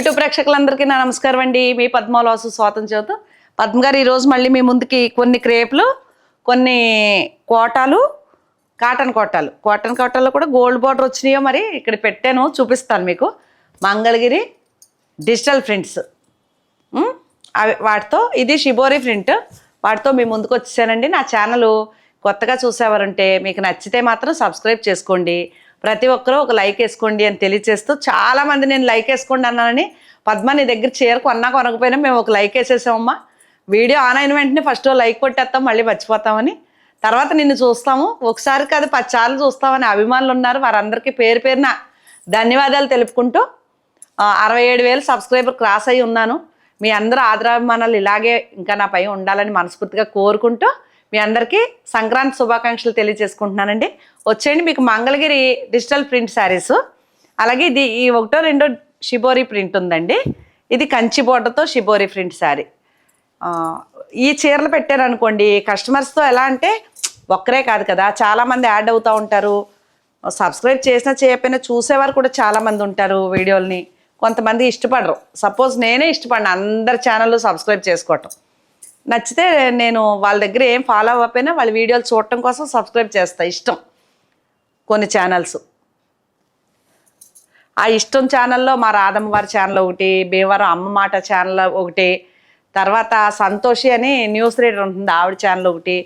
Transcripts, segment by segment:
YouTube ప్రేక్షకులందరికీ నా నమస్కారం అండి. మీ పద్మవాసు స్వాతం చేత పద్మ గారు ఈరోజు మళ్ళీ మీ ముందుకి కొన్ని క్రేపులు కొన్ని కోటాలు కాటన్ కోటాలు. కాటన్ కోటాల్లో కూడా గోల్డ్ బార్డర్ వచ్చినాయో మరి ఇక్కడ పెట్టాను చూపిస్తాను మీకు. Mangalagiri digital prints. అవి వాటితో ఇది షిబోరి ప్రింట్. వాటితో మీ ముందుకు వచ్చేసానండి. నా ఛానల్ కొత్తగా చూసేవారంటే మీకు నచ్చితే మాత్రం సబ్స్క్రైబ్ చేసుకోండి. ప్రతి ఒక్కరూ ఒక లైక్ వేసుకోండి అని తెలియచేస్తూ చాలామంది నేను లైక్ వేసుకోండి అన్నానని పద్మ నీ దగ్గర చీర కొన్నా కొనకపోయినా మేము ఒక లైక్ వేసేసామమ్మా. వీడియో ఆన్ అయిన వెంటనే ఫస్ట్ లైక్ కొట్టేస్తాం మళ్ళీ మర్చిపోతామని. తర్వాత నిన్ను చూస్తాము. ఒకసారి కాదు పచ్చార్లు చూస్తామని అభిమానులు ఉన్నారు. వారందరికీ పేరు పేరున ధన్యవాదాలు తెలుపుకుంటూ అరవై ఏడు వేలు సబ్స్క్రైబర్ క్రాస్ అయి ఉన్నాను. మీ అందరూ ఆదరాభిమానాలు ఇలాగే ఇంకా నా పై ఉండాలని మనస్ఫూర్తిగా కోరుకుంటూ మీ అందరికీ సంక్రాంతి శుభాకాంక్షలు తెలియజేసుకుంటున్నానండి. వచ్చేయండి మీకు మంగళగిరి డిజిటల్ ప్రింట్ శారీస్. అలాగే ఇది ఈ ఒకటో రెండో షిబోరీ ప్రింట్ ఉందండి. ఇది కంచి బోర్డర్తో షిబోరీ ప్రింట్ శారీ. ఈ చీరలు పెట్టారు అనుకోండి కస్టమర్స్తో ఎలా అంటే ఒక్కరే కాదు కదా చాలామంది యాడ్ అవుతూ ఉంటారు. సబ్స్క్రైబ్ చేసినా చేయకపోయినా చూసేవారు కూడా చాలామంది ఉంటారు వీడియోల్ని. కొంతమంది ఇష్టపడరు. సపోజ్ నేనే ఇష్టపడిన అందరి ఛానల్ సబ్స్క్రైబ్ చేసుకోవటం. నచ్చితే నేను వాళ్ళ దగ్గర ఏం ఫాలో అవ్వకపోయినా వాళ్ళ వీడియోలు చూడటం కోసం సబ్స్క్రైబ్ చేస్తా ఇష్టం. కొన్ని ఛానల్స్ ఆ ఇష్టం ఛానల్లో మా రాధమ్మ వారి ఛానల్ ఒకటి భీమవరం అమ్మ మాట ఛానల్ ఒకటి తర్వాత సంతోషి అని న్యూస్ రీడర్ ఉంటుంది ఆవిడ ఛానల్ ఒకటి.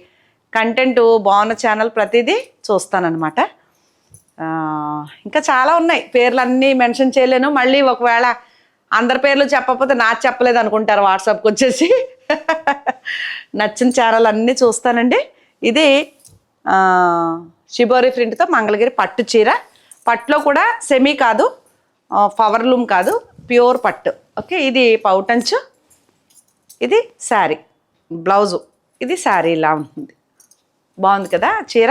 కంటెంట్ బాగున్న ఛానల్ ప్రతిదీ చూస్తానన్నమాట. ఇంకా చాలా ఉన్నాయి. పేర్లన్నీ మెన్షన్ చేయలేను. మళ్ళీ ఒకవేళ అందరి పేర్లు చెప్పకపోతే నాకు చెప్పలేదు అనుకుంటారు వాట్సాప్కి వచ్చేసి. నచ్చిన ఛానల్ అన్నీ చూస్తానండి. ఇది షిబోరి ప్రింట్తో మంగళగిరి పట్టు చీర. పట్టులో కూడా సెమీ కాదు ఆ, పవర్ లూమ్ కాదు ప్యూర్ పట్టు. ఓకే ఇది పౌటంచు ఇది శారీ బ్లౌజు. ఇది శారీ ఇలా ఉంటుంది. బాగుంది కదా చీర?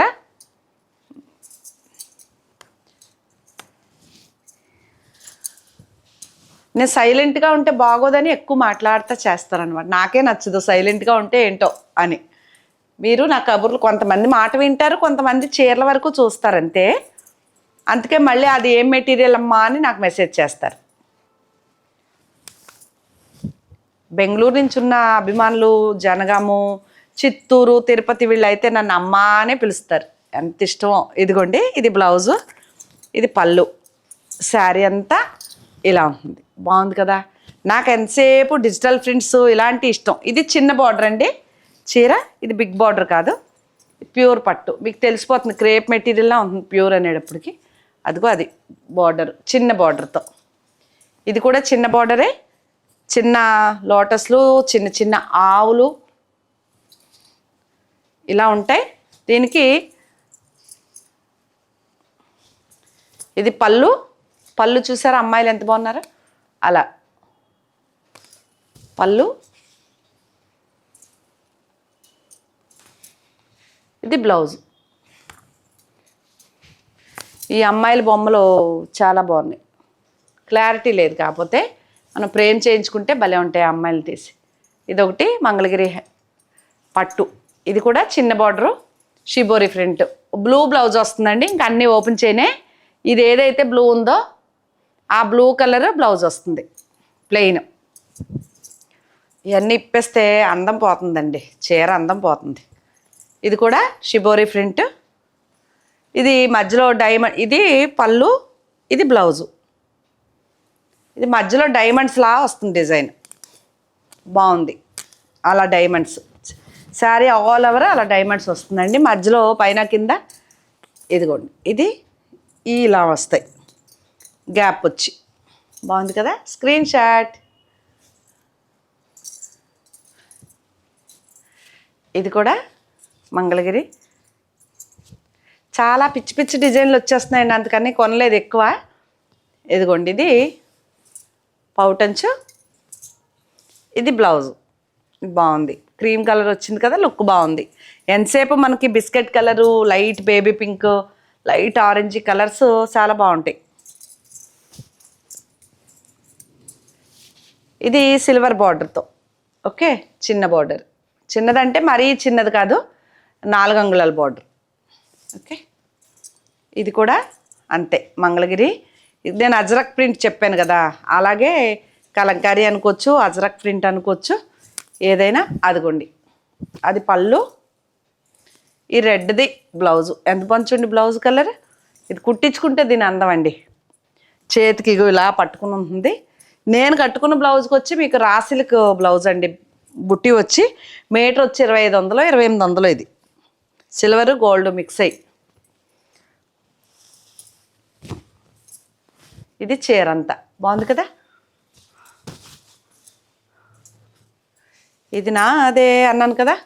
నేను సైలెంట్గా ఉంటే బాగోదని ఎక్కువ మాట్లాడుతూ చేస్తారనమాట నాకే నచ్చదు సైలెంట్గా ఉంటే ఏంటో అని. మీరు నా కబుర్లు కొంతమంది మాట వింటారు కొంతమంది చీరల వరకు చూస్తారంతే. అందుకే మళ్ళీ అది ఏం మెటీరియల్ అమ్మా అని నాకు మెసేజ్ చేస్తారు. బెంగళూరు నుంచి ఉన్న అభిమానులు జనగాము చిత్తూరు తిరుపతి వీళ్ళు అయితే నన్ను అమ్మా అనే పిలుస్తారు. ఎంత ఇష్టమో. ఇదిగోండి ఇది బ్లౌజు ఇది పళ్ళు. శారీ అంతా ఇలా ఉంటుంది. బాగుంది కదా. నాకు ఎంతసేపు డిజిటల్ ప్రింట్స్ ఇలాంటి ఇష్టం. ఇది చిన్న బార్డర్ అండి. చీర ఇది బిగ్ బార్డర్ కాదు. ప్యూర్ పట్టు. మీకు తెలిసిపోతుంది క్రేప్ మెటీరియల్లా ఉంటుంది ప్యూర్ అనేటప్పటికి. అదిగో అది బార్డర్ చిన్న బార్డర్తో ఇది కూడా చిన్న బార్డరే చిన్న లోటస్లు చిన్న చిన్న ఆవులు. ఇలా ఉంటాయి. దీనికి ఇది పళ్ళు. పళ్ళు చూసారా? అమ్మాయిలు ఎంత బాగున్నారు? అలా. పళ్ళు. ఇది బ్లౌజ్. ఈ అమ్మాయిల బొమ్మలు చాలా బాగున్నాయి. క్లారిటీ లేదు కాకపోతే మనం ప్రేమ్ చేయించుకుంటే భలే ఉంటాయి అమ్మాయిలు తీసి. ఇదొకటి మంగళగిరి పట్టు. ఇది కూడా చిన్న border shibori print blue blouse వస్తుందండి. ఇంకా అన్నీ ఓపెన్ చేయనే. ఇది ఏదైతే బ్లూ ఉందో ఆ బ్లూ కలర్ బ్లౌజ్ వస్తుంది. ప్లెయిన్ ఇవన్నీ ఇప్పేస్తే అందం పోతుందండి. చీర అందం పోతుంది. ఇది కూడా షిబోరి ప్రింట్ ఇది మధ్యలో డైమండ్ ఇది పళ్ళు ఇది బ్లౌజు. ఇది మధ్యలో డైమండ్స్లా వస్తుంది డిజైన్. బాగుంది. అలా డైమండ్స్ శారీ ఆల్ ఓవర్ అలా డైమండ్స్ వస్తుందండి. మధ్యలో పైన కింద ఇదిగోండి. ఇది ఇలా వస్తాయి. గ్యాప్ వచ్చి. బాగుంది కదా? Screenshot. ఇది కూడా మంగళగిరి. చాలా పిచ్చి పిచ్చి డిజైన్లు వచ్చేస్తున్నాయండి అందుకని కొనలేదు ఎక్కువ. ఇదిగోండి ఇది పౌటంచు. ఇది బ్లౌజ్. బాగుంది. క్రీమ్ కలర్ వచ్చింది కదా లుక్ బాగుంది. ఎంతసేపు మనకి biscuit colour light baby pink light orange colours చాలా బాగుంటాయి. ఇది సిల్వర్ బార్డర్తో ఓకే చిన్న బార్డర్ చిన్నదంటే మరీ చిన్నది కాదు నాలుగు అంగుళాల బార్డర్ ఓకే ఇది కూడా అంతే మంగళగిరి. నేను అజరక్ ప్రింట్ చెప్పాను కదా అలాగే కలంకారీ అనుకోవచ్చు అజరక్ ప్రింట్ అనుకోవచ్చు ఏదైనా అదిగోండి. అది పళ్ళు ఈ రెడ్ది బ్లౌజు ఎంత పంచుండి బ్లౌజ్ కలర్ ఇది కుట్టించుకుంటే దీని అందం అండి. చేతికి ఇగో ఇలా పట్టుకుని ఉంటుంది. నేను కట్టుకున్న బ్లౌజ్కి వచ్చి మీకు రాసిల్క్ బ్లౌజ్ అండి. బుట్టి వచ్చి మీటర్ వచ్చి ఇరవై ఐదు వందలు ఇరవై ఎనిమిది వందలు ఇది. సిల్వర్ గోల్డ్ మిక్స్ అయ్యి ఇది చీర అంతా. బాగుంది కదా? ఇది నా అదే అన్నాను కదా?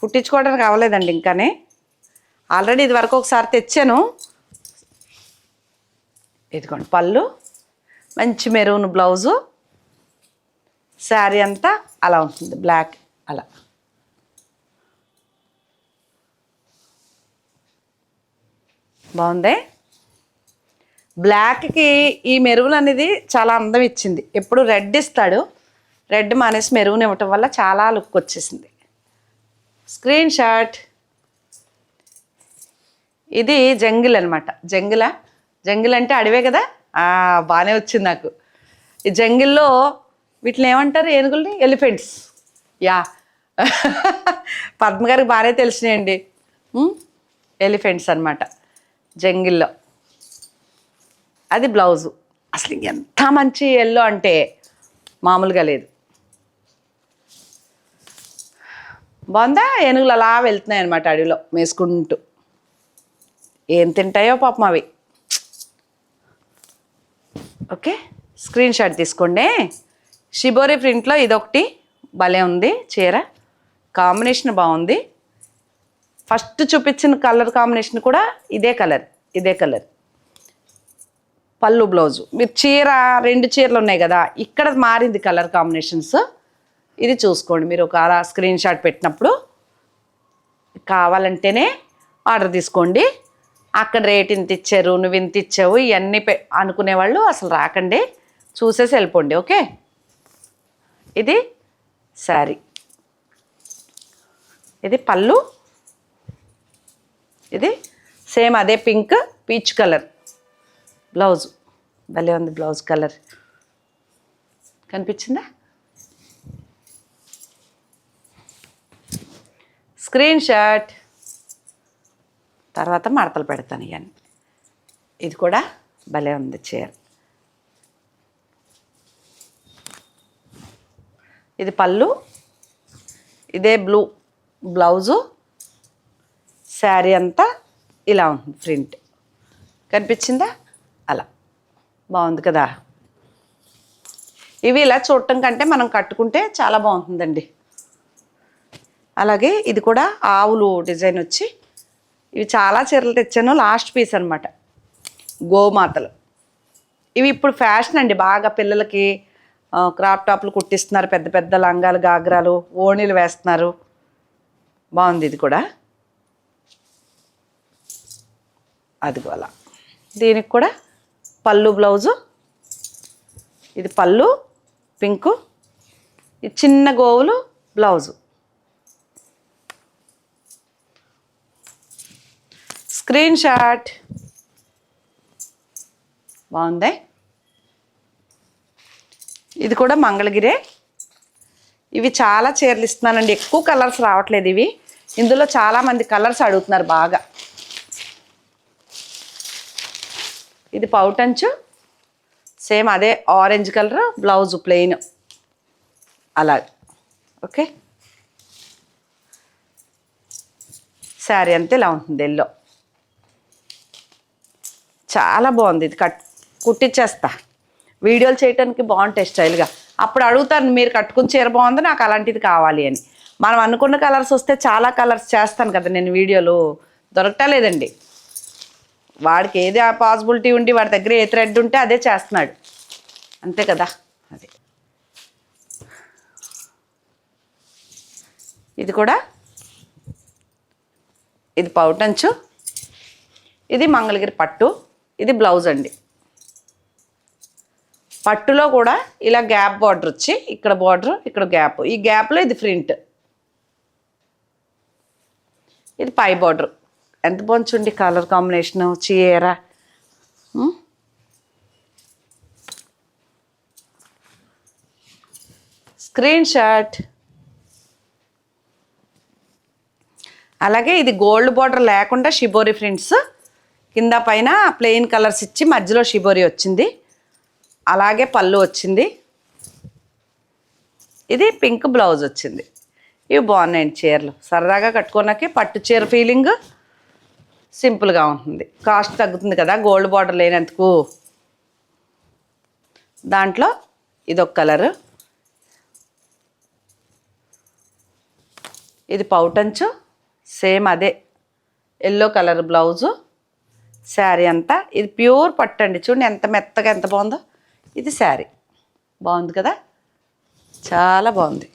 కుట్టించుకోవడానికి అవ్వలేదండి ఇంకానే. ఆల్రెడీ ఇది వరకు ఒకసారి తెచ్చాను. ఇదిగోండి పళ్ళు. మంచి మెరూన్ బ్లౌజు. శారీ అంతా అలా ఉంటుంది బ్లాక్ అలా. బాగుంది? బ్లాక్కి ఈ మెరువులు అనేది చాలా అందం ఇచ్చింది. ఎప్పుడు రెడ్ ఇస్తాడు. రెడ్ మానేసి మెరువుని ఇవ్వటం వల్ల చాలా లుక్ వచ్చేసింది. Screen shot. ఇది జంగిల్ అనమాట జంగిలా? జంగిల్ అంటే అడవే కదా? బాగానే వచ్చింది నాకు. ఈ జంగిల్లో వీటిని ఏమంటారు? ఏనుగుల్ని? ఎలిఫెంట్స్. యా. పద్మ గారికి బాగానే తెలిసినాయండి. ఎలిఫెంట్స్ అనమాట జంగిల్లో. అది బ్లౌజు. అసలు ఎంత మంచి ఎల్లో అంటే మామూలుగా లేదు. బాగుందా? ఏనుగులు అలా వెళ్తున్నాయి అనమాట అడవిలో మేసుకుంటూ. ఏం తింటాయో పాపం అవి. ఓకే? స్క్రీన్ షాట్ తీసుకోండి. షిబోరి ప్రింట్లో ఇదొకటి. భలే ఉంది చీర. కాంబినేషన్ బాగుంది. ఫస్ట్ చూపించిన కలర్ కాంబినేషన్ కూడా ఇదే కలర్ ఇదే కలర్. పళ్ళు బ్లౌజు. మీరు చీర రెండు చీరలు ఉన్నాయి కదా ఇక్కడ మారింది కలర్ కాంబినేషన్స్. ఇది చూసుకోండి. మీరు ఒక స్క్రీన్ షాట్ పెట్టినప్పుడు కావాలంటేనే ఆర్డర్ తీసుకోండి. అక్కడ రేట్ ఇంత ఇచ్చారు నువ్వు ఇంత ఇచ్చావు ఇవన్నీ అనుకునేవాళ్ళు అసలు రాకండి. చూసేసి వెళ్ళిపోండి ఓకే? ఇది శారీ. ఇది పళ్ళు. ఇది సేమ్ అదే పింక్ పీచ్ కలర్. బ్లౌజ్ భలే ఉంది బ్లౌజ్ కలర్. కనిపించిందా? స్క్రీన్ షాట్ తర్వాత మడతలు పెడతాను ఇవన్నీ ఇది కూడా భలే ఉంది చీర. ఇది పళ్ళు ఇదే బ్లూ బ్లౌజు శారీ అంతా ఇలా ఉంటుంది ప్రింట్. కనిపించిందా? అలా. బాగుంది కదా. ఇవి ఇలా చూడటం కంటే మనం కట్టుకుంటే చాలా బాగుంటుందండి. అలాగే ఇది కూడా ఆవులు డిజైన్ వచ్చి ఇవి చాలా చీరలు తెచ్చాను. లాస్ట్ పీస్ అనమాట గోమాతలు. ఇవి ఇప్పుడు ఫ్యాషన్ అండి. బాగా పిల్లలకి క్రాప్ టాప్లు కుట్టిస్తున్నారు. పెద్ద పెద్ద లంగాలు గాగ్రాలు ఓణీలు వేస్తున్నారు. బాగుంది ఇది కూడా. అదిగో అలా. దీనికి కూడా పళ్ళు బ్లౌజు. ఇది పళ్ళు పింకు. ఇది చిన్న గోవులు బ్లౌజు. Screen shot. బాగుంది? ఇది కూడా మంగళగిరే. ఇవి చాలా చీరలు ఇస్తున్నానండి. ఎక్కువ కలర్స్ రావట్లేదు ఇవి. ఇందులో చాలామంది కలర్స్ అడుగుతున్నారు బాగా. ఇది పౌటంచు. సేమ్ అదే ఆరెంజ్ కలర్ బ్లౌజ్ ప్లెయిన్. అలా ఓకే? శారీ అంతే ఇలా ఉంటుంది ఎల్లో. చాలా బాగుంది. ఇది కట్ కుట్టించేస్తా వీడియోలు చేయడానికి బాగుంటాయి స్టైల్గా. అప్పుడు అడుగుతాను మీరు కట్టుకుని చీర బాగుంది? నాకు అలాంటిది కావాలి అని. మనం అనుకున్న కలర్స్ వస్తే చాలా కలర్స్ చేస్తాను కదా నేను వీడియోలు. దొరకటలేదండి వాడికి ఏది ఆ పాసిబిలిటీ ఉండి వాడి దగ్గర ఏ థ్రెడ్ ఉంటే అదే చేస్తున్నాడు. అంతే కదా అది. ఇది కూడా. ఇది పౌటంచు. ఇది మంగళగిరి పట్టు. ఇది బ్లౌజ్ అండి. పట్టులో కూడా ఇలా గ్యాప్ బార్డర్ వచ్చి ఇక్కడ బార్డర్ ఇక్కడ గ్యాప్. ఈ గ్యాప్లో ఇది ప్రింట్. ఇది పై బార్డర్. ఎంత బాగుంది కలర్ కాంబినేషన్. చీర. Screenshot. అలాగే ఇది గోల్డ్ బార్డర్ లేకుండా షిబోరి ఫ్రింట్స్ కింద పైన ప్లెయిన్ కలర్స్ ఇచ్చి మధ్యలో షిబోరి వచ్చింది. అలాగే పళ్ళు వచ్చింది. ఇది పింక్ బ్లౌజ్ వచ్చింది. ఇవి బాగున్నాయండి చీరలు. సరదాగా కట్టుకోనాకే పట్టు చీర ఫీలింగ్ సింపుల్గా ఉంటుంది. కాస్ట్ తగ్గుతుంది కదా గోల్డ్ బార్డర్ లేనందుకు. దాంట్లో ఇదొక కలరు ఇది పౌటంచు. సేమ్ అదే. ఎల్లో కలర్ బ్లౌజు శారీ అంతా. ఇది ప్యూర్ పట్టు అండి. చూడండి ఎంత మెత్తగా ఎంత బాగుందో. ఇది శారీ. బాగుంది కదా? చాలా బాగుంది.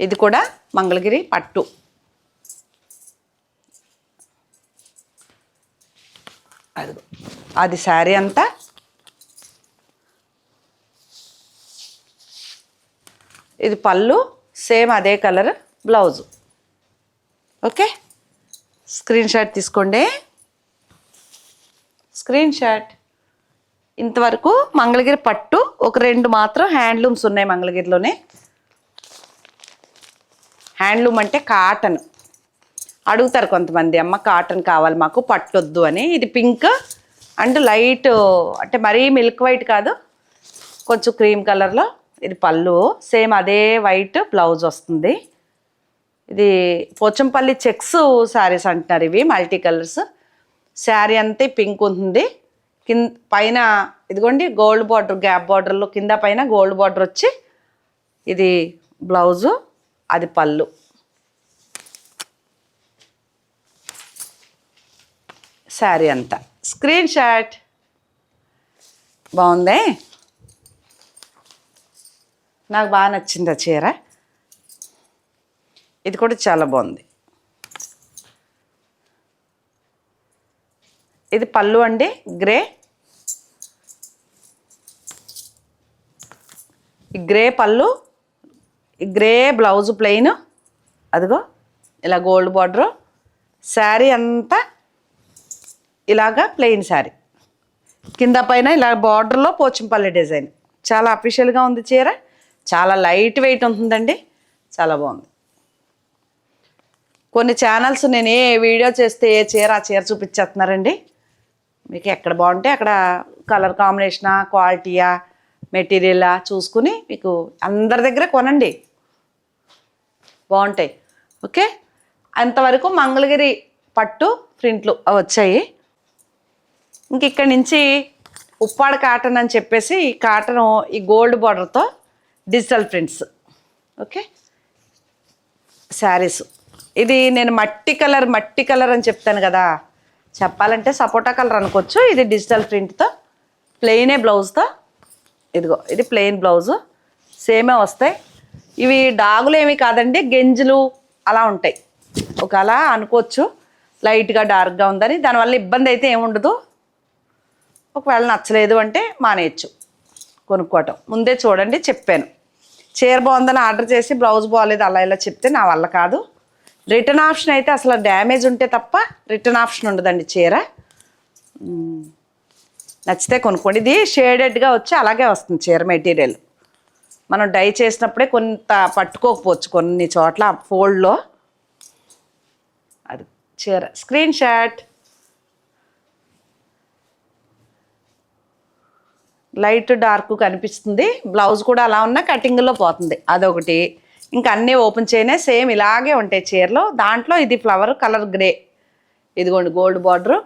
ఇది కూడా మంగళగిరి పట్టు. అది అది శారీ అంతా. ఇది పళ్ళు సేమ్ అదే colour blouse. Okay? Screenshot తీసుకోండి. Screen shot. ఇంతవరకు మంగళగిరి పట్టు ఒక రెండు మాత్రం హ్యాండ్లూమ్స్ ఉన్నాయి మంగళగిరిలోనే. హ్యాండ్లూమ్ అంటే కాటన్. అడుగుతారు కొంతమంది అమ్మ కాటన్ కావాలి మాకు పట్టొద్దు అని. ఇది పింక్ అండ్ లైట్ అంటే మరీ మిల్క్ వైట్ కాదు కొంచెం క్రీమ్ కలర్లో. ఇది పళ్ళు సేమ్ అదే వైట్ బ్లౌజ్ వస్తుంది. ఇది పోచంపల్లి చెక్స్ శారీస్ అంటున్నారు ఇవి మల్టీ కలర్స్. శారీ అంతే పింక్ ఉంటుంది. కింద పైన ఇదిగోండి గోల్డ్ బార్డర్ గ్యాప్ బార్డర్లో కింద పైన గోల్డ్ బార్డర్ వచ్చి ఇది బ్లౌజు అది పళ్ళు. శారీ అంతా. Screenshot. బాగుందే? నాకు బాగా నచ్చింది ఆ చీర. ఇది కూడా చాలా బాగుంది. ఇది పళ్ళు అండి గ్రే. ఈ గ్రే పళ్ళు ఈ గ్రే బ్లౌజ్ ప్లెయిన్. అదిగో ఇలా గోల్డ్ బార్డరు. శారీ అంతా ఇలాగా ప్లెయిన్ శారీ. కింద పైన ఇలా బార్డర్లో పోచంపల్లి డిజైన్. చాలా అఫీషియల్గా ఉంది చీర. చాలా లైట్ వెయిట్ ఉంటుందండి. చాలా బాగుంది. కొన్ని ఛానల్స్ నేను ఏ వీడియో చేస్తే ఏ చీర ఆ చీర చూపించేస్తున్నారండి. మీకు ఎక్కడ బాగుంటే అక్కడ కలర్ కాంబినేషనా క్వాలిటీయా మెటీరియలా చూసుకుని మీకు అందరి దగ్గర కొనండి. బాగుంటాయి. ఓకే? అంతవరకు మంగళగిరి పట్టు ప్రింట్లు వచ్చాయి. ఇంక ఇక్కడి నుంచి ఉప్పాడ కాటన్ అని చెప్పేసి ఈ కాటన్ ఈ గోల్డ్ బార్డర్తో డిజిటల్ ప్రింట్స్ ఓకే శారీస్ ఇది నేను మట్టి కలర్ మట్టి కలర్ అని చెప్తాను కదా. చెప్పాలంటే సపోటా కలర్ అనుకోవచ్చు. ఇది డిజిటల్ ప్రింట్తో ప్లెయినే బ్లౌజ్తో ఇదిగో ఇది ప్లెయిన్ బ్లౌజు సేమే వస్తాయి. ఇవి డాగులు ఏమి కాదండి గెంజులు అలా ఉంటాయి. ఒక అలా అనుకోవచ్చు లైట్గా డార్క్గా ఉందని. దానివల్ల ఇబ్బంది అయితే ఏముండదు ఒకవేళ నచ్చలేదు అంటే మానేయచ్చు. కొనుక్కోవటం. ముందే చూడండి చెప్పాను. చీర బాగుందని ఆర్డర్ చేసి బ్లౌజ్ బాగాలేదు అలా ఇలా చెప్తే నా వల్ల కాదు. రిటర్న్ ఆప్షన్ అయితే అసలు డ్యామేజ్ ఉంటే తప్ప రిటర్న్ ఆప్షన్ ఉండదండి చీర. నచ్చితే కొనుక్కోండి. ఇది షేడెడ్గా వచ్చి అలాగే వస్తుంది చీర మెటీరియల్ మనం డై చేసినప్పుడే కొంత పట్టుకోకపోవచ్చు కొన్ని చోట్ల ఫోల్డ్లో అది చీర. స్క్రీన్ షాట్ లైట్ డార్క్ కనిపిస్తుంది. బ్లౌజ్ కూడా అలా ఉన్నా కటింగ్లో పోతుంది. అదొకటి. ఇంకా అన్నీ ఓపెన్ చేయనే సేమ్ ఇలాగే ఉంటాయి చీరలు. దాంట్లో ఇది ఫ్లవర్ కలర్ గ్రే. ఇదిగోండి గోల్డ్ బార్డరు.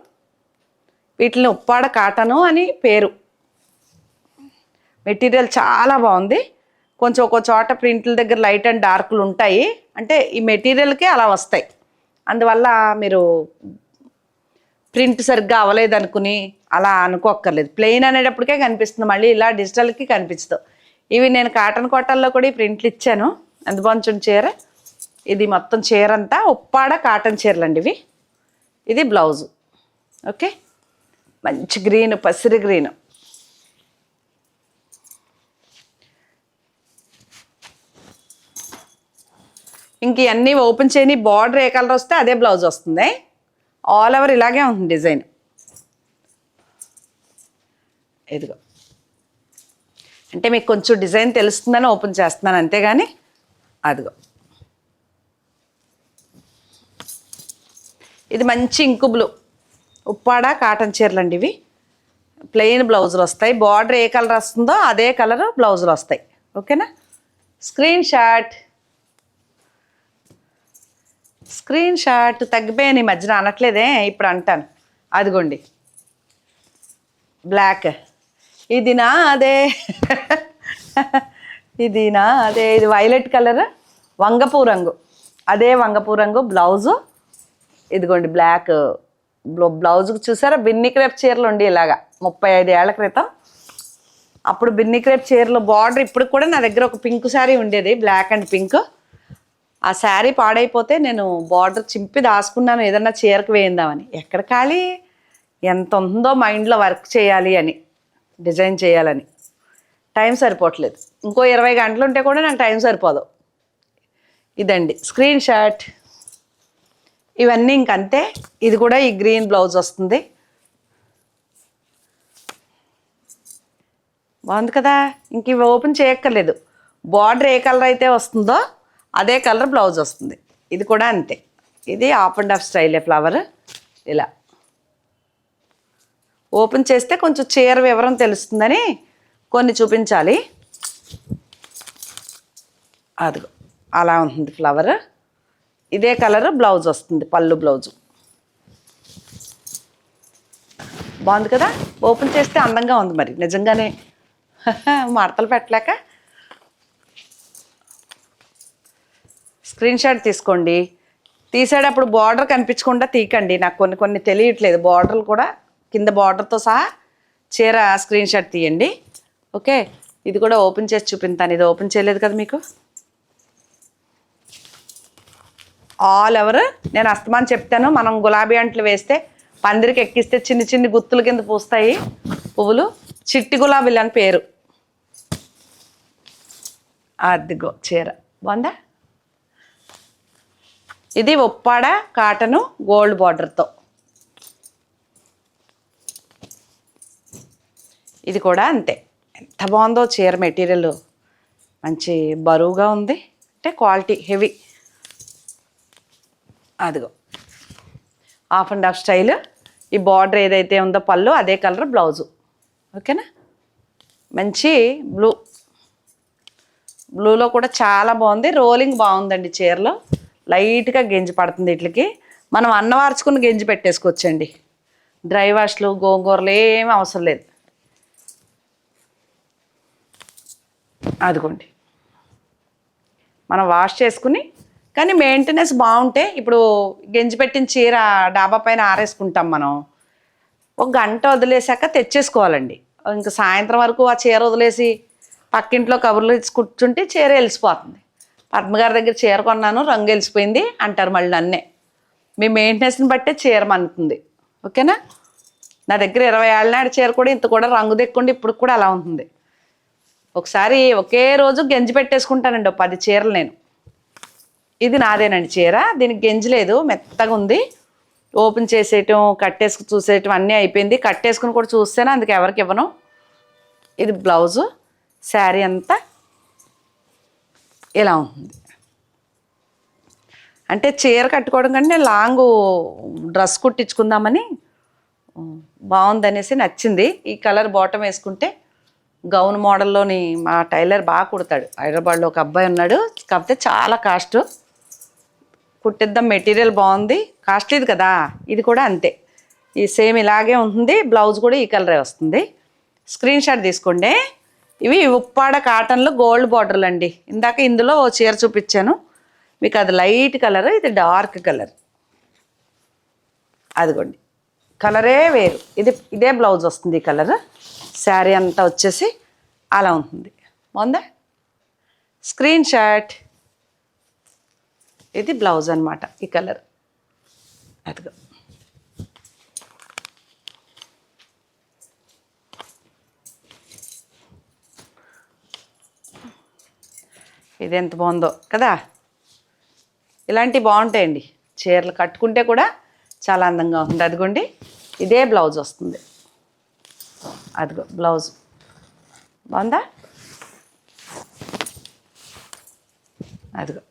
వీటిని ఉప్పాడ కాటను అని పేరు. మెటీరియల్ చాలా బాగుంది. కొంచెం ఒక్కో చోట ప్రింట్ల దగ్గర లైట్ అండ్ డార్క్లు ఉంటాయి. అంటే ఈ మెటీరియల్కే అలా వస్తాయి. అందువల్ల మీరు ప్రింట్ సరిగ్గా అవ్వలేదు అనుకుని అలా అనుకోక్కర్లేదు. ప్లెయిన్ అనేటప్పటికే కనిపిస్తుంది. మళ్ళీ ఇలా డిజిటల్కి కనిపిస్తుంది ఇవి నేను కాటన్ కోటల్లో కూడా ఈ ప్రింట్లు ఇచ్చాను. అందుబాంచుని చీర. ఇది మొత్తం చీర అంతా ఉప్పాడ కాటన్ చీరలు అండి ఇవి. ఇది బ్లౌజు. ఓకే? మంచి గ్రీన్ పసిరి గ్రీన్. ఇంక ఇవన్నీ ఓపెన్ చేయని బార్డర్ ఏ కలర్ వస్తే అదే బ్లౌజ్ వస్తుంది. ఆల్ ఓవర్ ఇలాగే ఉంటుంది డిజైన్. ఇదిగో. అంటే మీకు కొంచెం డిజైన్ తెలుస్తుందని ఓపెన్ చేస్తున్నాను అంతేగాని అదిగో. ఇది మంచి ఇంకు బ్లూ. ఉప్పాడ కాటన్ చీరలు అండి ఇవి ప్లెయిన్ బ్లౌజులు వస్తాయి. బార్డర్ ఏ కలర్ వస్తుందో అదే కలర్ బ్లౌజులు వస్తాయి. ఓకేనా స్క్రీన్ షాట్ స్క్రీన్ షాట్ తగ్గిపోయాను ఈ మధ్యన అనట్లేదే ఇప్పుడు అంటాను. అదిగోండి. బ్లాక్. ఇది నా అదే ఇది నా అదే ఇది వైలెట్ కలర్ వంగపూ రంగు. అదే వంగపూ రంగు బ్లౌజు. ఇదిగోండి బ్లాక్. బ్లౌజ్కి చూసారా? బిన్ని క్రేప్ చీరలు ఉండి ఇలాగా ముప్పై ఐదు ఏళ్ళ క్రితం. అప్పుడు బిన్ని క్రేప్ చీరలు బార్డర్ ఇప్పుడు కూడా నా దగ్గర ఒక పింక్ శారీ ఉండేది బ్లాక్ అండ్ పింక్. ఆ శారీ పాడైపోతే నేను బార్డర్ చింపి దాచుకున్నాను ఏదన్నా చీరకు వేయిందామని. ఎక్కడ ఖాళీ? ఎంత ఉందో మైండ్లో వర్క్ చేయాలి అని డిజైన్ చేయాలని. టైం సరిపోవట్లేదు. ఇంకో ఇరవై గంటలు ఉంటే కూడా నాకు టైం సరిపోదు. ఇదండి. Screenshot. ఇవన్నీ ఇంకంతే. ఇది కూడా ఈ గ్రీన్ బ్లౌజ్ వస్తుంది. బాగుంది కదా? ఇంక ఇవి ఓపెన్ చేయక్కర్లేదు. బార్డర్ ఏ కలర్ అయితే వస్తుందో అదే కలర్ బ్లౌజ్ వస్తుంది. ఇది కూడా అంతే. ఇది ఆఫ్ అండ్ ఆఫ్ స్టైలే ఫ్లవర్. ఇలా. ఓపెన్ చేస్తే కొంచెం చీర వివరం తెలుస్తుందని కొన్ని చూపించాలి. అదిగో అలా ఉంటుంది ఫ్లవర్. ఇదే కలర్ బ్లౌజ్ వస్తుంది పళ్ళు బ్లౌజు. బాగుంది కదా? ఓపెన్ చేస్తే అందంగా ఉంది మరి. నిజంగానే. మడతలు పెట్టలేక స్క్రీన్ షాట్ తీసుకోండి. తీసేటప్పుడు బార్డర్ కనిపించకుండా తీకండి నాకు కొన్ని కొన్ని తెలియట్లేదు. బార్డర్లు కూడా కింద బార్డర్తో సహా చీర స్క్రీన్ షాట్ తీయండి. ఓకే? ఇది కూడా ఓపెన్ చేసి చూపిస్తాను. ఇది ఓపెన్ చేయలేదు కదా మీకు? ఆల్ ఓవర్ నేను అస్తమాన్ చెప్తాను. మనం గులాబీ అంట్లు వేస్తే పందిరికి ఎక్కిస్తే చిన్ని చిన్ని గుత్తుల కింద పూస్తాయి పువ్వులు. చిట్టి గులాబీలు అని పేరు. అదిగో చీర. బాగుందా? ఇది ఒప్పాడ కాటను గోల్డ్ బార్డర్తో ఇది కూడా అంతే. ఎంత బాగుందో చీర మెటీరియల్. మంచి బరువుగా ఉంది. అంటే క్వాలిటీ హెవీ. అదిగో. Half and half style. ఈ బార్డర్ ఏదైతే ఉందో పళ్ళు అదే కలర్ బ్లౌజు. ఓకేనా? మంచి బ్లూ. బ్లూలో కూడా చాలా బాగుంది. రోలింగ్ బాగుందండి చీరలో. లైట్గా గెంజి పడుతుంది వీటికి మనం అన్నవార్చుకుని గెంజి పెట్టేసుకోవచ్చండి. డ్రై వాష్లు గోంగూరలు ఏం అవసరం లేదు. అదిగోండి. మనం వాష్ చేసుకుని కానీ మెయింటెనెన్స్ బాగుంటే ఇప్పుడు గెంజి పెట్టిన చీర డాబా పైన ఆరేసుకుంటాం మనం. ఒక గంట వదిలేసాక తెచ్చేసుకోవాలండి. ఇంకా సాయంత్రం వరకు ఆ చీర వదిలేసి పక్కింట్లో కబుర్లు ఇచ్చి కూర్చుంటే చీర వెలిసిపోతుంది. పద్మగారి దగ్గర చీర కొన్నాను రంగు వెలిసిపోయింది అంటారు మళ్ళీ నన్నే. మీ మెయింటెనెన్స్ని బట్టే చీర మన్నుతుంది. ఓకేనా? నా దగ్గర ఇరవై ఏళ్ళ నాడు చీర కూడా ఇంత కూడా రంగు దెక్కుండి ఇప్పుడు కూడా అలా ఉంటుంది. ఒకసారి ఒకే రోజు గెంజి పెట్టేసుకుంటానండి పది చీరలు నేను. ఇది నాదేనండి చీర. దీనికి గెంజి లేదు మెత్తగా ఉంది. ఓపెన్ చేసేయటం కట్టేసుకు చూసేయటం అన్నీ అయిపోయింది. కట్టేసుకుని కూడా చూస్తేనే అందుకు ఎవరికి ఇవ్వను. ఇది బ్లౌజు శారీ అంతా ఇలా ఉంటుంది అంటే చీర కట్టుకోవడం కంటే లాంగ్ డ్రెస్ కుట్టించుకుందామని బాగుందనేసి నచ్చింది. ఈ కలర్ బాటమ్ వేసుకుంటే గౌన్ మోడల్లోని మా టైలర్ బాగా కుడతాడు. హైదరాబాద్లో ఒక అబ్బాయి ఉన్నాడు. కాకపోతే చాలా కాస్ట్. కుట్టిద్దాం మెటీరియల్ బాగుంది. కాస్ట్లీది కదా ఇది కూడా అంతే. ఈ సేమ్ ఇలాగే ఉంటుంది. బ్లౌజ్ కూడా ఈ కలరే వస్తుంది. స్క్రీన్ షాట్ తీసుకోండి. ఇవి ఉప్పాడ కాటన్లో గోల్డ్ బార్డర్లు అండి. ఇందాక ఇందులో ఓ చీర చూపించాను. మీకు అది లైట్ కలర్ ఇది డార్క్ కలర్. అదిగోండి. కలరే వేరు. ఇది ఇదే బ్లౌజ్ వస్తుంది ఈ కలర్. శారీ అంతా వచ్చేసి అలా ఉంటుంది. బాగుందా? Screen shot. ఇది బ్లౌజ్ అనమాట ఈ కలర్. అదిగో. ఇది ఎంత బాగుందో కదా? ఇలాంటివి బాగుంటాయండి. చీరలు కట్టుకుంటే కూడా చాలా అందంగా ఉంది అదిగోండి ఇదే బ్లౌజ్ వస్తుంది. అదిగో బ్లౌజ్. బాగుందా? అదిగో.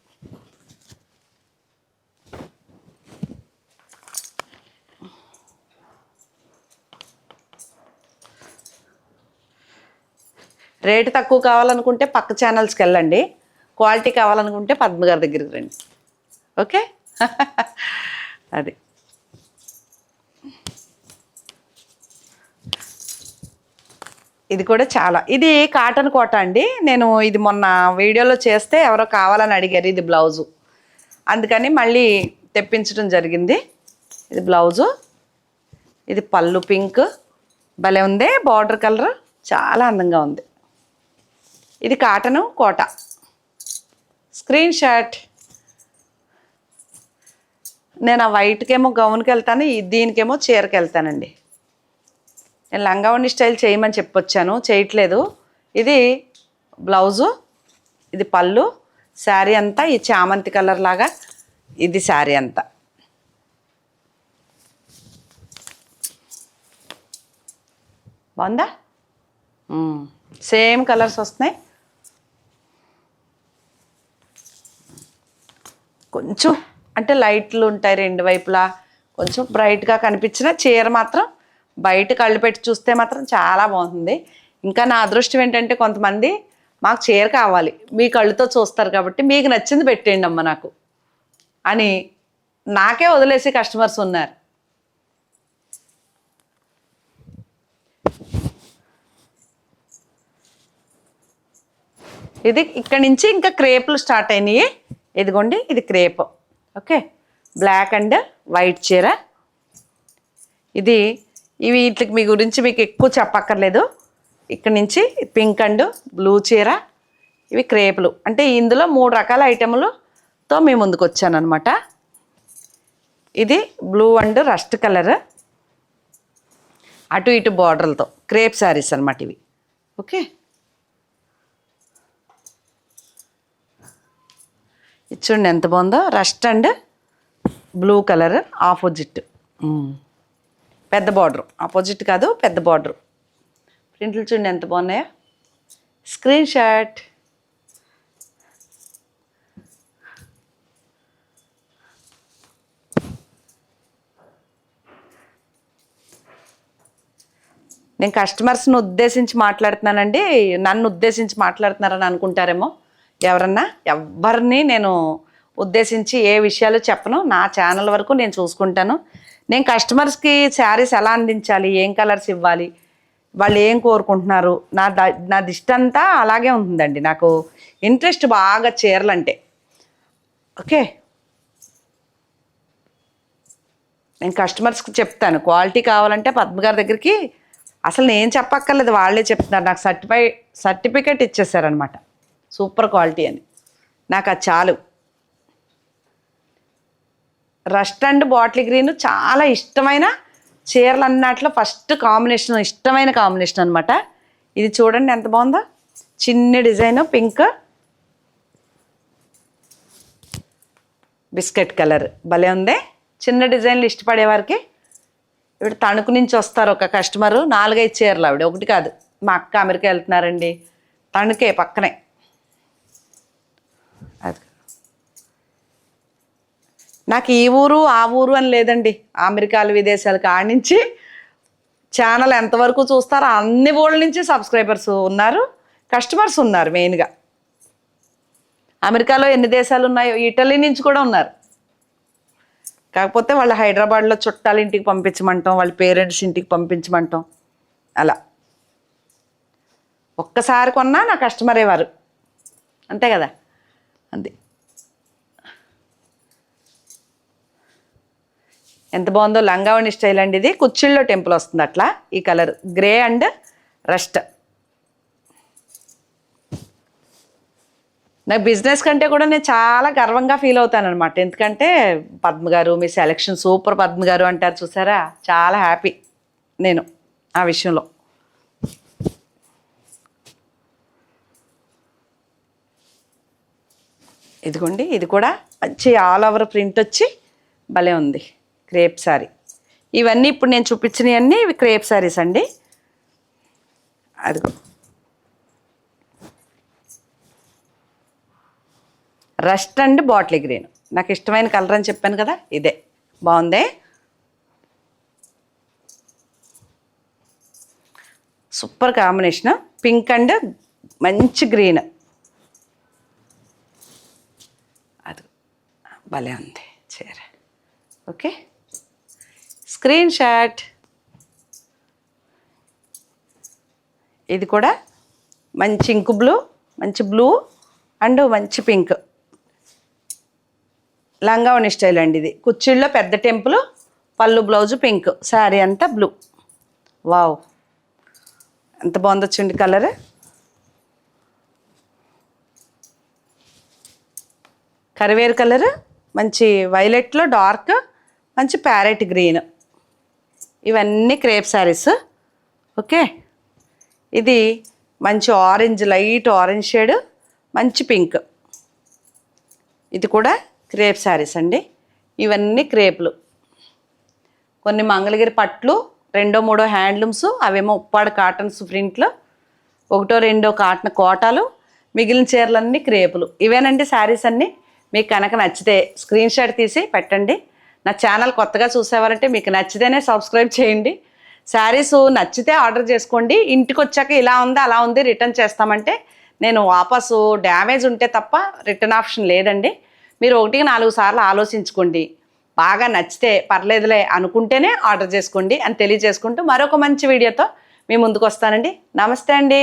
రేటు తక్కువ కావాలనుకుంటే పక్క ఛానల్స్కి వెళ్ళండి. క్వాలిటీ కావాలనుకుంటే పద్మ గారి దగ్గరికి రండి. ఓకే? అది. ఇది కూడా చాలా. ఇది కాటన్ కోట అండి. నేను ఇది మొన్న వీడియోలో చేస్తే ఎవరో కావాలని అడిగారు ఇది బ్లౌజు. అందుకని మళ్ళీ తెప్పించడం జరిగింది. ఇది బ్లౌజు. ఇది పళ్ళు పింక్. భలే ఉంది బార్డర్ కలర్. చాలా అందంగా ఉంది. ఇది కాటను కోట. Screen shot. నేను ఆ వైట్కేమో గౌన్కి వెళ్తాను దీనికేమో చీరకి వెళ్తానండి నేను లంగావణి స్టైల్ చేయమని చెప్పొచ్చాను చేయట్లేదు. ఇది బ్లౌజు ఇది పళ్ళు శారీ అంతా ఈ చామంతి కలర్ లాగా ఇది శారీ అంతా. బాగుందా? సేమ్ కలర్స్ వస్తున్నాయి. కొంచెం అంటే లైట్లు ఉంటాయి రెండు వైపులా. కొంచెం బ్రైట్గా కనిపించిన చీర మాత్రం బయట కళ్ళు పెట్టి చూస్తే మాత్రం చాలా బాగుంటుంది. ఇంకా నా అదృష్టం ఏంటంటే కొంతమంది మాకు చీర కావాలి మీ కళ్ళుతో చూస్తారు కాబట్టి మీకు నచ్చింది పెట్టేయండి అమ్మ నాకు అని నాకే వదిలేసి కస్టమర్స్ ఉన్నారు. ఇది ఇక్కడ నుంచి ఇంకా క్రేపులు స్టార్ట్ అయినాయి. ఇదిగోండి ఇది crepe. Okay? Black and white చీర. ఇది ఇవి వీటికి మీ గురించి మీకు ఎక్కువ చెప్పక్కర్లేదు. ఇక్కడ నుంచి పింక్ అండ్ బ్లూ చీర ఇవి క్రేపులు. అంటే ఇందులో మూడు రకాల ఐటెంలతో మేము ముందుకు వచ్చానమాట ఇది బ్లూ అండ్ రస్ట్ కలర్. అటు ఇటు బార్డర్లతో. క్రేప్ శారీస్ అనమాట ఇవి. ఓకే? చూడండి ఎంత బాగుందో. Rust and blue colour opposite పెద్ద బార్డర్ ఆపోజిట్ కాదు పెద్ద బార్డర్ ప్రింట్లు చూడండి ఎంత బాగున్నాయో. స్క్రీన్ షాట్ నేను కస్టమర్స్ని ఉద్దేశించి మాట్లాడుతున్నానండి. నన్ను ఉద్దేశించి మాట్లాడుతున్నారని అనుకుంటారేమో. ఎవరన్నా? ఎవరిని నేను ఉద్దేశించి ఏ విషయాలు చెప్పను. నా ఛానల్ వరకు నేను చూసుకుంటాను. నేను కస్టమర్స్కి శారీస్ ఎలా అందించాలి? ఏం కలర్స్ ఇవ్వాలి? వాళ్ళు ఏం కోరుకుంటున్నారు? నా ద నా దిష్టి అంతా అలాగే ఉంటుందండి. నాకు ఇంట్రెస్ట్ బాగా చీరలంటే. ఓకే? నేను కస్టమర్స్కి చెప్తాను. క్వాలిటీ కావాలంటే పద్మ గారి దగ్గరికి. అసలు నేను చెప్పక్కర్లేదు. వాళ్ళే చెప్తున్నారు. నాకు సర్టిఫై సర్టిఫికేట్ ఇచ్చేసారనమాట సూపర్ క్వాలిటీ అని నాకు అది చాలు. రస్ట్ అండ్ బాటిల్ గ్రీన్ చాలా ఇష్టమైన చీరలు అన్నట్లో ఫస్ట్ కాంబినేషన్ ఇష్టమైన కాంబినేషన్ అనమాట ఇది చూడండి ఎంత బాగుందో. చిన్న డిజైన్ పింక్. Biscuit colour. భలే ఉంది. చిన్న డిజైన్లు ఇష్టపడేవారికి ఇప్పుడు తణుకు నుంచి వస్తారు ఒక కస్టమరు. నాలుగైదు చీరలు ఆవిడ. ఒకటి కాదు. మా అక్క అమెరికా వెళ్తున్నారండి. తణుకే పక్కనే. నాకు ఈ ఊరు ఆ ఊరు అని లేదండి. అమెరికాలు విదేశాలకు ఆడించి ఛానల్ ఎంతవరకు చూస్తారో అన్ని ఊళ్ళ నుంచి సబ్స్క్రైబర్స్ ఉన్నారు. కస్టమర్స్ ఉన్నారు మెయిన్గా. అమెరికాలో ఎన్ని దేశాలు ఉన్నాయో ఇటలీ నుంచి కూడా ఉన్నారు. కాకపోతే వాళ్ళు హైదరాబాద్లో చుట్టాల ఇంటికి పంపించమంటాం వాళ్ళ పేరెంట్స్ ఇంటికి పంపించమంటాం. అలా. ఒక్కసారి కొన్నా నా కస్టమరే వారు అంతే కదా? అంతే. ఎంత బాగుందో లంగావణి స్టైల్ అండి ఇది. కుచ్చిళ్ళలో టెంపుల్ వస్తుంది అట్లా. ఈ కలర్ గ్రే అండ్ రస్ట్. నాకు బిజినెస్ కంటే కూడా నేను చాలా గర్వంగా ఫీల్ అవుతాను అనమాట ఎందుకంటే పద్మ గారు మీ సెలెక్షన్ సూపర్ పద్మ గారు అంటారు చూసారా? చాలా హ్యాపీ నేను ఆ విషయంలో. ఇదిగోండి ఇది కూడా మంచి ఆల్ ఓవర్ ప్రింట్ వచ్చి భలే ఉంది. క్రేప్ శారీ ఇవన్నీ ఇప్పుడు నేను చూపించినవన్నీ ఇవి క్రేప్ శారీస్ అండి. అదిగో. Rust and bottle green. నాకు ఇష్టమైన కలర్ అని చెప్పాను కదా ఇదే. బాగుందే? Super combination. పింక్ అండ్ మంచి గ్రీన్. అది భలే ఉంది చీర. ఓకే? Screenshot. ఇది కూడా మంచి ఇంకు బ్లూ మంచి బ్లూ అండ్ మంచి పింక్. లంగావణి స్టైల్ అండి ఇది. కుర్చీల్లో పెద్ద టెంపుల్ పళ్ళు బ్లౌజ్ పింక్ శారీ అంతా బ్లూ. వావ్. ఎంత బాగుందొచ్చండి కలర్? కరివేరు కలర్ మంచి వైలెట్లో డార్క్ మంచి ప్యారెట్ గ్రీన్. ఇవన్నీ క్రేప్ శారీస్. ఓకే? ఇది మంచి ఆరెంజ్ లైట్ ఆరెంజ్ షేడ్ మంచి పింక్. ఇది కూడా క్రేప్ శారీస్ అండి. ఇవన్నీ క్రేపులు. కొన్ని మంగళగిరి పట్లు రెండో మూడో హ్యాండ్లూమ్స్ అవేమో ఉప్పాడు కాటన్స్ ప్రింట్లు ఒకటో రెండో కాటన్ కోటాలు మిగిలిన చీరలన్నీ క్రేపులు. ఇవేనండి శారీస్ అన్నీ. మీకు కనుక నచ్చితే స్క్రీన్ షాట్ తీసి పెట్టండి. నా ఛానల్ కొత్తగా చూసేవారంటే మీకు నచ్చితేనే సబ్స్క్రైబ్ చేయండి. శారీస్ నచ్చితే ఆర్డర్ చేసుకోండి. ఇంటికి వచ్చాక ఇలా ఉంది అలా ఉంది రిటర్న్ చేస్తామంటే నేను వాపసు డ్యామేజ్ ఉంటే తప్ప రిటర్న్ ఆప్షన్ లేదండి. మీరు ఒకటికి నాలుగు సార్లు ఆలోచించుకోండి. బాగా నచ్చితే పర్లేదులే అనుకుంటేనే ఆర్డర్ చేసుకోండి అని తెలియజేసుకుంటూ మరొక మంచి వీడియోతో మీ ముందుకు వస్తానండి. నమస్తే అండి.